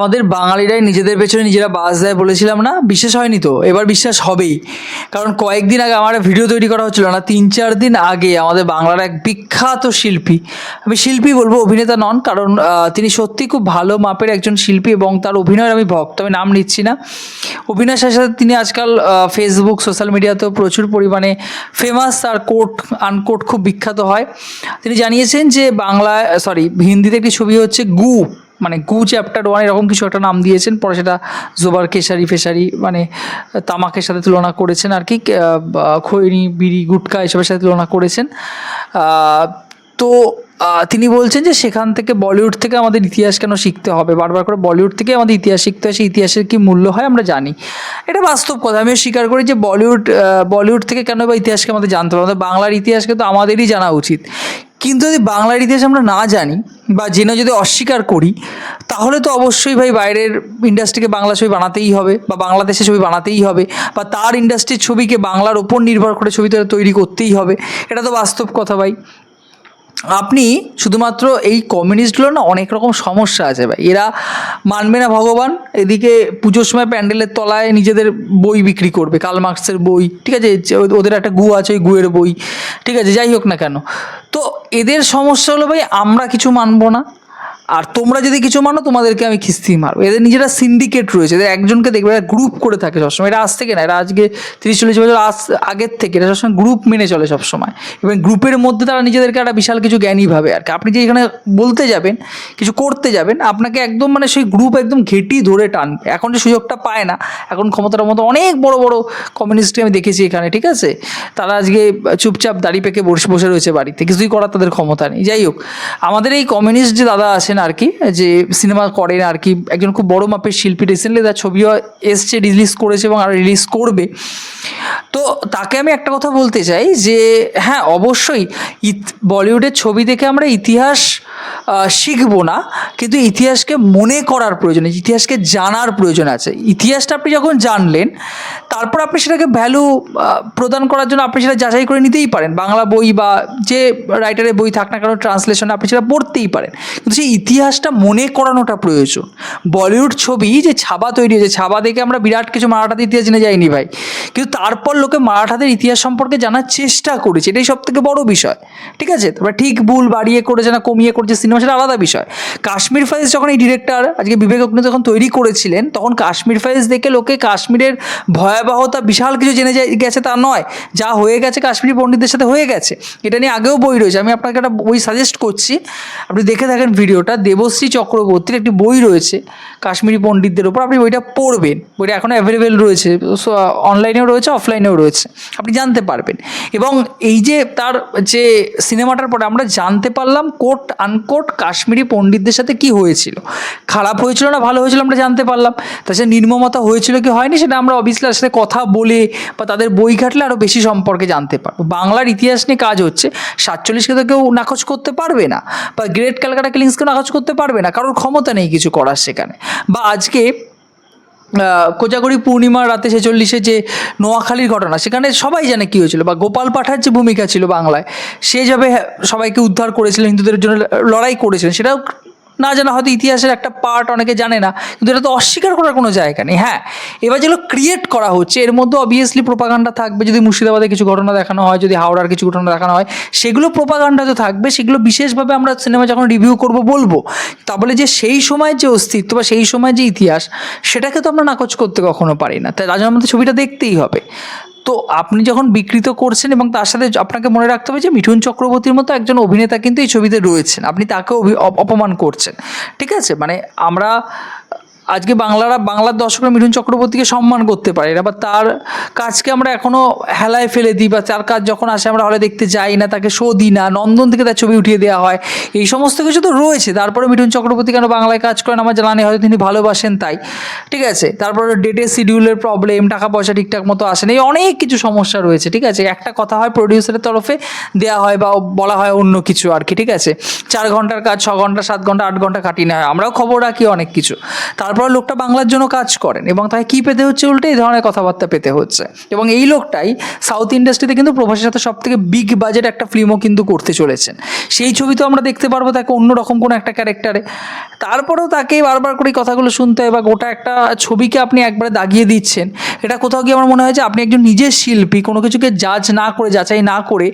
আমাদের বাঙালিরাই নিজেদের পেছনে নিজেরা বাস দেয় বলেছিলাম না? বিশ্বাস হয়নি তো? এবার বিশ্বাস হবেই। কারণ কয়েকদিন আগে আমার ভিডিও তৈরি করা হচ্ছিল না, তিন চার দিন আগে আমাদের বাংলার এক বিখ্যাত শিল্পী, আমি শিল্পী বলব, অভিনেতা নন, কারণ তিনি সত্যি খুব ভালো মাপের একজন শিল্পী এবং তার অভিনয়ের আমি ভক্ত, আমি নাম নিচ্ছি না। অভিনয়ের সাথে সাথে তিনি আজকাল ফেসবুক সোশ্যাল মিডিয়াতেও প্রচুর পরিমাণে ফেমাস তার কোট আনকোট খুব বিখ্যাত হয়। তিনি জানিয়েছেন যে বাংলায় সরি হিন্দিতে একটি ছবি হচ্ছে গু। মানে গু চ্যাপ্টার ওয়ান এরকম কিছু একটা নাম দিয়েছেন, পরে সেটা জোবার কেশারি ফেশারি মানে তামাকের সাথে তুলনা করেছেন আর কি খৈনি, বিড়ি, গুটকা এসবের সাথে তুলনা করেছেন। তো তিনি বলছেন যে সেখান থেকে বলিউড থেকে আমাদের ইতিহাস কেন শিখতে হবে? বারবার করে বলিউড থেকে আমাদের ইতিহাস শিখতে হয়, সেই ইতিহাসের কী মূল্য হয় আমরা জানি। এটা বাস্তব কথা, আমিও স্বীকার করি যে বলিউড বলিউড থেকে কেন বা ইতিহাসকে আমাদের জানতে হবে? আমাদের বাংলার ইতিহাসকে তো আমাদেরই জানা উচিত। কিন্তু যদি বাংলার ইতিহাস আমরা না জানি বা জেনে যদি অস্বীকার করি, তাহলে তো অবশ্যই ভাই বাইরের ইন্ডাস্ট্রিকে বাংলা ছবি বানাতেই হবে বা বাংলাদেশে ছবি বানাতেই হবে বা তার ইন্ডাস্ট্রির ছবিকে বাংলার ওপর নির্ভর করে ছবি তৈরি করতেই হবে। এটা তো বাস্তব কথা ভাই। আপনি শুধুমাত্র এই কমিউনিস্টগুলো না অনেক রকম সমস্যা আছে ভাই। এরা মানবে না ভগবান, এদিকে পুজোর সময় প্যান্ডেলের তলায় নিজেদের বই বিক্রি করবে কাল মার্কসের বই, ঠিক আছে? ওদের একটা গু আছে ওই গুয়ের বই, ঠিক আছে? যাই হোক না কেন। তো এদের সমস্যা হলো ভাই আমরা কিছু মানবো না। আর তোমরা যদি কিছু মানো, তোমাদেরকে আমি খিস্তি মারবো। এদের নিজেরা সিন্ডিকেট রয়েছে। এদের একজনকে দেখবে, এরা গ্রুপ করে থাকে সবসময়। এটা আজ থেকে না এটা আজকে তিরিশ, চল্লিশ বছর আজ, আগের থেকে এটা সবসময় গ্রুপ মেনে চলে সবসময়। এবং গ্রুপের মধ্যে তারা নিজেদেরকে একটা বিশাল কিছু জ্ঞানী ভাবে আর কি। আপনি যে এখানে বলতে যাবেন, কিছু করতে যাবেন, আপনাকে একদম মানে সেই গ্রুপ একদম ঘেটি ধরে টানবে এখন যে সুযোগটা পায় না, এখন ক্ষমতার মতো অনেক বড় বড় কমিউনিস্টকে আমি দেখেছি এখানে, ঠিক আছে? তারা আজকে চুপচাপ দাড়ি পেকে বসে বসে রয়েছে বাড়িতে। কিছুই করার তাদের ক্ষমতা নেই। যাই হোক, আমাদের এই কমিউনিস্ট যে দাদা আছেন আর কি, যে সিনেমা করেন আর কি, একজন খুব বড় মাপের শিল্পী রিসেন্টলি, তার ছবিও এসছে, রিলিজ করেছে এবং আর রিলিজ করবে। তো তাকে আমি একটা কথা বলতে চাই যে হ্যাঁ অবশ্যই বলিউডের ছবি দেখে আমরা ইতিহাস শিখব না, কিন্তু ইতিহাসকে মনে করার প্রয়োজন আছে ইতিহাসকে জানার প্রয়োজন আছে। ইতিহাসটা আপনি যখন জানলেন তারপর আপনি সেটাকে ভ্যালু প্রদান করার জন্য আপনি সেটা যাচাই করে নিতেই পারেন। বাংলা বই বা যে রাইটারের বই থাক না কেন ট্রান্সলেশনে আপনি সেটা পড়তেই পারেন। কিন্তু সেই ইতিহাসটা মনে করানোটা প্রয়োজন। বলিউড ছবি যে ছাবা তৈরি হয়েছে, ছাবা দেখে আমরা বিরাট কিছু মারাঠাদের ইতিহাস জেনে যাইনি ভাই। কিন্তু তারপর লোকে মারাঠাদের ইতিহাস সম্পর্কে জানার চেষ্টা করেছে। এটাই সব থেকে বড় বিষয়। ঠিক আছে? তারপরে ঠিক ভুল, বাড়িয়ে করেছে না কমিয়ে করেছে সিনেমা সেটা আলাদা বিষয়। কাশ্মীর ফাইলস যখন এই ডিরেক্টর আজকে বিবেক অগ্নি যখন তৈরি করেছিলেন, তখন কাশ্মীর ফাইলস দেখে লোকে কাশ্মীরের ভয়াবহতা বিশাল কিছু জেনে গেছে তা নয়। যা হয়ে গেছে কাশ্মীরি পণ্ডিতদের সাথে হয়ে গেছে। এটা নিয়ে আগেও বই রয়েছে। আমি আপনাকে একটা বই সাজেস্ট করছি। আপনি দেখে থাকেন ভিডিওটা। দেবশ্রী চক্রবর্তীর একটি বই রয়েছে কাশ্মীরি পণ্ডিতদের ওপর আপনি বইটা পড়বেন। বইটা এখনও অ্যাভেলেবেল রয়েছে। অনলাইনেও রয়েছে অফলাইনেও রয়েছে। আপনি জানতে পারবেন। এবং এই যে তার যে সিনেমাটার পরে আমরা জানতে পারলাম কোট আনকোট কাশ্মীরি পণ্ডিতদের সাথে কি হয়েছিল। খারাপ হয়েছিল না ভালো হয়েছিল আমরা জানতে পারলাম। তাছাড়া নির্মমতা হয়েছিল কি হয়নি সেটা আমরা অবভিয়াসলি তার সাথে কথা বলে বা তাদের বই ঘাটলে আরও বেশি সম্পর্কে জানতে পারব। বাংলার ইতিহাস নিয়ে কাজ হচ্ছে, সাতচল্লিশকে তো কেউ নাকচ করতে পারবে না বা গ্রেট ক্যালকাটা কিলিংসকে নাকচ করতে পারবে না, কারোর ক্ষমতা নেই কিছু করার সেখানে। বা আজকে কোজাগরি পূর্ণিমার রাতে ছেচল্লিশে যে নোয়াখালীর ঘটনা, সেখানে সবাই জানে কী হয়েছিল বা গোপাল পাঠার যে ভূমিকা ছিল বাংলায়, সে যাবে সবাইকে উদ্ধার করেছিলেন হিন্দুদের জন্য লড়াই করেছিলেন সেটাও না জানা হয়তো ইতিহাসের একটা পার্ট অনেকে জানে না, কিন্তু এটা তো অস্বীকার করার কোনো জায়গা নেই। হ্যাঁ এবার যেগুলো ক্রিয়েট করা হচ্ছে, এর মধ্যে অবভিয়াসলি প্রোপাগান্ডা থাকবে, যদি মুর্শিদাবাদে কিছু ঘটনা দেখানো হয়, যদি হাওড়ার কিছু ঘটনা দেখানো হয়, সেগুলো প্রোপাগান্ডা তো থাকবে, সেগুলো বিশেষভাবে আমরা সিনেমা যখন রিভিউ করব বলব তা বলে যে সেই সময়ের যে অস্তিত্ব বা সেই সময়ের যে ইতিহাস, সেটাকে তো আমরা নাকচ করতে কখনো পারি না। তাই রাজার মধ্যে ছবিটা দেখতেই হবে। তো আপনি যখন বিকৃত করছেন এবং তার সাথে আপনাকে মনে রাখতে হবে যে মিঠুন চক্রবর্তীর মতো একজন অভিনেতা কিন্তু এই ছবিতে রয়েছেন। আপনি তাকে অপমান করছেন। ঠিক আছে? মানে আমরা আজকে বাংলারা, বাংলার দর্শকরা মিঠুন চক্রবর্তীকে সম্মান করতে পারে না, বা তার কাজকে আমরা এখনও হেলায় ফেলে দিই, বা তার কাজ যখন আসে আমরা হলে দেখতে যাই না, তাকে শো দিই না, নন্দন থেকে তার ছবি উঠিয়ে দেওয়া হয়, এই সমস্ত কিছু তো রয়েছে। তারপরে মিঠুন চক্রবর্তী কেন বাংলায় কাজ করেন আমার জানা নেই, হয়তো তিনি ভালোবাসেন তাই। ঠিক আছে, তারপরে ডেটের শিডিউলের প্রবলেম টাকা পয়সা ঠিকঠাক মতো আসে না, এই অনেক কিছু সমস্যা রয়েছে, ঠিক আছে। একটা কথা হয় প্রডিউসারের তরফে দেওয়া হয় বা বলা হয় অন্য কিছু আর কি, ঠিক আছে। চার ঘণ্টার কাজ, ছ ঘণ্টা, সাত ঘণ্টা, আট ঘণ্টা কাটিয়ে নেওয়া হয়, আমরাও খবর রাখি অনেক কিছু। তারপর তারপর লোকটা বাংলার জন্য কাজ করেন এবং তাকে কী পেতে হচ্ছে উল্টে এই ধরনের কথাবার্তা পেতে হচ্ছে। এবং এই লোকটাই সাউথ ইন্ডাস্ট্রিতে কিন্তু প্রভাসের সাথে সব থেকে বিগ বাজেট একটা ফিল্মও কিন্তু করতে চলেছেন। সেই ছবি তো আমরা দেখতে পারব তাকে অন্যরকম কোনো একটা ক্যারেক্টারে তারপরেও তাকে বারবার করে কথাগুলো শুনতে হয় বা গোটা একটা ছবিকে আপনি একবারে দাগিয়ে দিচ্ছেন। এটা কোথাও গিয়ে আমার মনে হয় যে আপনি একজন নিজের শিল্পী, কোনো কিছুকে জাজ না করে, যাচাই না করে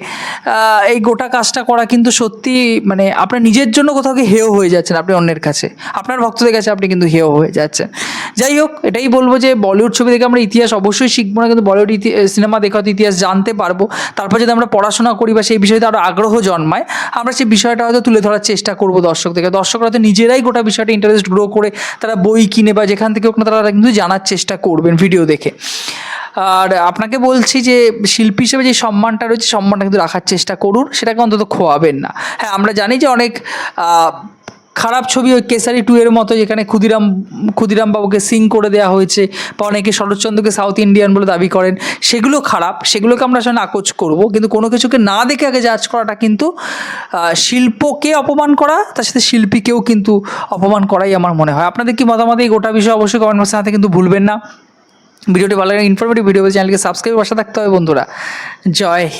এই গোটা কাজটা করা কিন্তু সত্যি মানে আপনার নিজের জন্য কোথাও গিয়ে হেয় হয়ে যাচ্ছেন আপনি অন্যের কাছে। আপনার ভক্তদের কাছে আপনি কিন্তু হেয় হয়ে যাচ্ছেন। যাই হোক, এটাই বলব যে বলিউড ছবি থেকে আমরা ইতিহাস অবশ্যই শিখব না, কিন্তু বলিউড সিনেমা দেখে হয়তো ইতিহাস জানতে পারব। তারপর যদি আমরা পড়াশোনা করি বা সেই বিষয়তে আরও আগ্রহ জন্মায়, আমরা সেই বিষয়টা হয়তো তুলে ধরার চেষ্টা করব থেকে দর্শকরা হয়তো নিজেরাই গোটা বিষয়টা ইন্টারেস্ট গ্রো করে তারা বই কিনে বা যেখান থেকে হোক না তারা কিন্তু জানার চেষ্টা করবেন ভিডিও দেখে। আর আপনাকে বলছি যে শিল্পী হিসেবে যে সম্মানটা রয়েছে, সম্মানটা কিন্তু রাখার চেষ্টা করুন, সেটাকে অন্তত খোয়াবেন না। হ্যাঁ আমরা জানি যে অনেক খারাপ ছবি ওই কেসারি টু এর মতো, যেখানে ক্ষুদিরাম ক্ষুদিরাম বাবুকে সিং করে দেওয়া হয়েছে, বা অনেকে শরৎচন্দ্রকে সাউথ ইন্ডিয়ান বলে দাবি করেন, সেগুলো খারাপ, সেগুলোকে আমরা আসলে নাকচ করব। কিন্তু কোনো কিছুকে না দেখে আগে জাজ করাটা কিন্তু শিল্পকে অপমান করা, তার সাথে শিল্পীকেও কিন্তু অপমান করাই আমার মনে হয়। আপনাদের কি মতামত? এই গোটা বিষয় অবশ্যই কমেন্ট বক্সে কিন্তু ভুলবেন না। ভিডিওটি ভালো লাগে ইনফরমেটিভ ভিডিও চ্যানেলকে সাবস্ক্রাইব বসা থাকতে হবে বন্ধুরা। জয় হিন্দ।